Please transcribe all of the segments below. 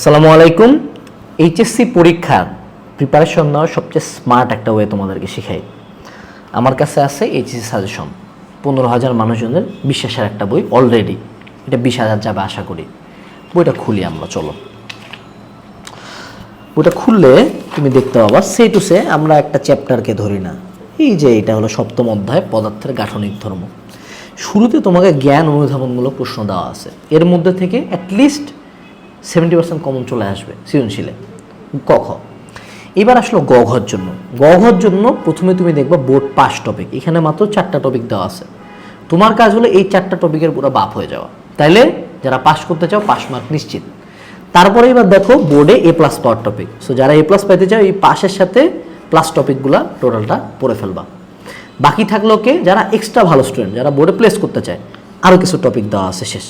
আসসালামু আলাইকুম। এইচএসসি পরীক্ষার প্রিপারেশন নেওয়ার সবচেয়ে স্মার্ট একটা ওয়ে তোমাদেরকে শিখাই। আমার কাছে আছে এইচএসসি সাজেশন পনেরো হাজার মানুষজনের বিশ্বাসের একটা বই অলরেডি এটা বিশ হাজার যাবে আশা করি। বইটা খুলি আমরা, চলো। বইটা খুললে তুমি দেখতে পাবা সে টু সে আমরা একটা চ্যাপ্টারকে ধরি না। এই যে এটা হলো সপ্তম অধ্যায়, পদার্থের গাঠনিক ধর্ম। শুরুতে তোমাকে জ্ঞান অনুধাবনমূলক প্রশ্ন দেওয়া আছে। এর মধ্যে থেকে অ্যাটলিস্ট সেভেন্টি পার্সেন্ট কমন চলে আসবে, সৃজনশীলে। ক খ এবার আসলো গ ঘর জন্য। গ ঘর জন্য প্রথমে তুমি দেখবা বোর্ড পাস টপিক এখানে মাত্র চারটা টপিক দেওয়া আছে। তোমার কাজ হলো এই চারটা টপিকের পুরো বাপ হয়ে যাওয়া। তাইলে যারা পাস করতে চাও পাস মার্ক নিশ্চিত। তারপরে এবার দেখো বোর্ডে A plus power topic so যারা এ প্লাস পাইতে চাও, এই পাশের সাথে প্লাস টপিকগুলো টোটালটা পড়ে ফেলবা। বাকি থাকল কে? যারা এক্সট্রা ভালো স্টুডেন্ট যারা বোর্ডে প্লেস করতে চায় আরও কিছু টপিক দেওয়া আছে শেষ।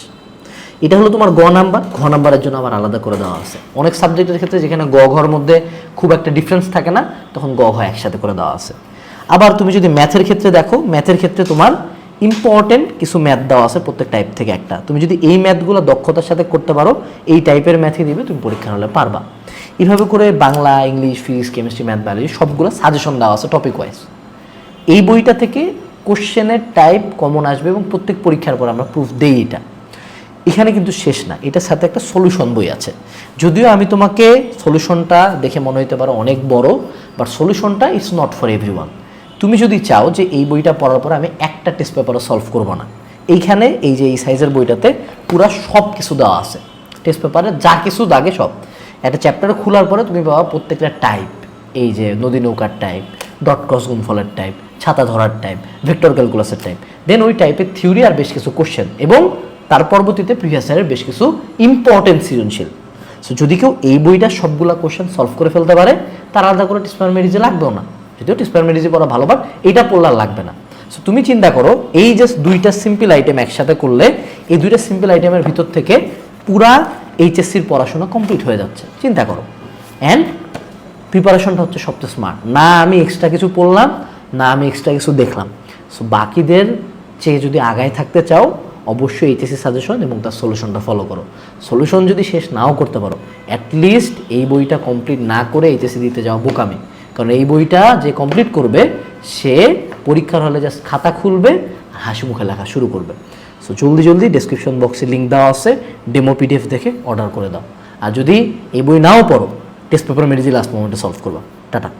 এটা হলো তোমার গ নাম্বার। ঘ নাম্বারের জন্য আবার আলাদা করে দেওয়া আছে। অনেক সাবজেক্টের ক্ষেত্রে যেখানে গ ঘর মধ্যে খুব একটা ডিফারেন্স থাকে না, তখন গ ঘ একসাথে করে দেওয়া আছে। আবার তুমি যদি ম্যাথের ক্ষেত্রে দেখো ম্যাথের ক্ষেত্রে তোমার ইম্পর্টেন্ট কিছু ম্যাথ দেওয়া আছে প্রত্যেক টাইপ থেকে একটা। তুমি যদি এই ম্যাথগুলো দক্ষতার সাথে করতে পারো, এই টাইপের ম্যাথই দিবে, তুমি পরীক্ষা হলে পারবা। এইভাবে করে Bangla, English physics chemistry math biology সবগুলো সাজেশন দেওয়া আছে টপিক ওয়াইজ এই বইটা থেকে কোশ্চেনের টাইপ কমন আসবে এবং প্রত্যেক পরীক্ষার পর আমরা প্রুফ দেই এটা। এখানে কিন্তু শেষ না, এটার সাথে একটা সলিউশন বই আছে। যদিও আমি তোমাকে সলিউশনটা দেখে মনে হতে পারো অনেক বড় বাট সলিউশনটা ইটস নট ফর এভরিওয়ান তুমি যদি চাও যে এই বইটা পড়ার পর আমি একটা টেস্ট পেপারও সলভ করব না, এইখানে এই যে এই সাইজের বইটাতে পুরো সব কিছু দেওয়া আছে। টেস্ট পেপারে যা কিছু দাগে সব। একটা চ্যাপ্টার খোলার পরে তুমি পাবা প্রত্যেকটা টাইপ এই যে নদী নৌকার টাইপ ডট ক্রস গুণফলের টাইপ ছাতা ধরার টাইপ ভেক্টর ক্যালকুলাসের টাইপ দেন ওই টাইপের থিওরি আর বেশ কিছু কোশ্চেন এবং তার পরবর্তীতে প্রিভিয়াস ইয়ারের বেশ কিছু ইম্পর্টেন্ট সৃজনশীল। সো যদি কেউ এই বইটা সবগুলা কোশ্চেন সলভ করে ফেলতে পারে, তার আলাদা করে টিসপার মেরিজে লাগবেও না। যদিও টিসপার মেরিজে পড়া ভালো বাট এইটা পড়লে আর লাগবে না। সো তুমি চিন্তা করো, এই জাস্ট দুইটা সিম্পল আইটেম একসাথে করলে, এই দুইটা সিম্পল আইটেমের ভিতর থেকে পুরা এইচএসসির পড়াশোনা কমপ্লিট হয়ে যাচ্ছে। চিন্তা করো। অ্যান্ড প্রিপারেশনটা হচ্ছে সবচেয়ে স্মার্ট না আমি এক্সট্রা কিছু পড়লাম, না আমি এক্সট্রা কিছু দেখলাম। সো বাকিদের চেয়ে যদি আগায় থাকতে চাও অবশ্যই এইচএসসি সাজেশন এবং তার সলিউশনটা ফলো করো। সলিউশন যদি শেষ নাও করতে পারো অ্যাটলিস্ট এই বইটা কমপ্লিট না করে এইচএসসি দিতে যাওয়া বোকামি। কারণ এই বইটা যে কমপ্লিট করবে, সে পরীক্ষার হলে জাস্ট খাতা খুলবে, হাসি মুখে লেখা শুরু করবে। সো জলদি জলদি ডেসক্রিপশন বক্সে লিঙ্ক দেওয়া আছে ডেমো পিডিএফ দেখে অর্ডার করে দাও। আর যদি এই বই নাও পড়ো টেস্ট পেপার মেডিজি লাস্ট মোমেন্টে সলভ করবা। টাটা।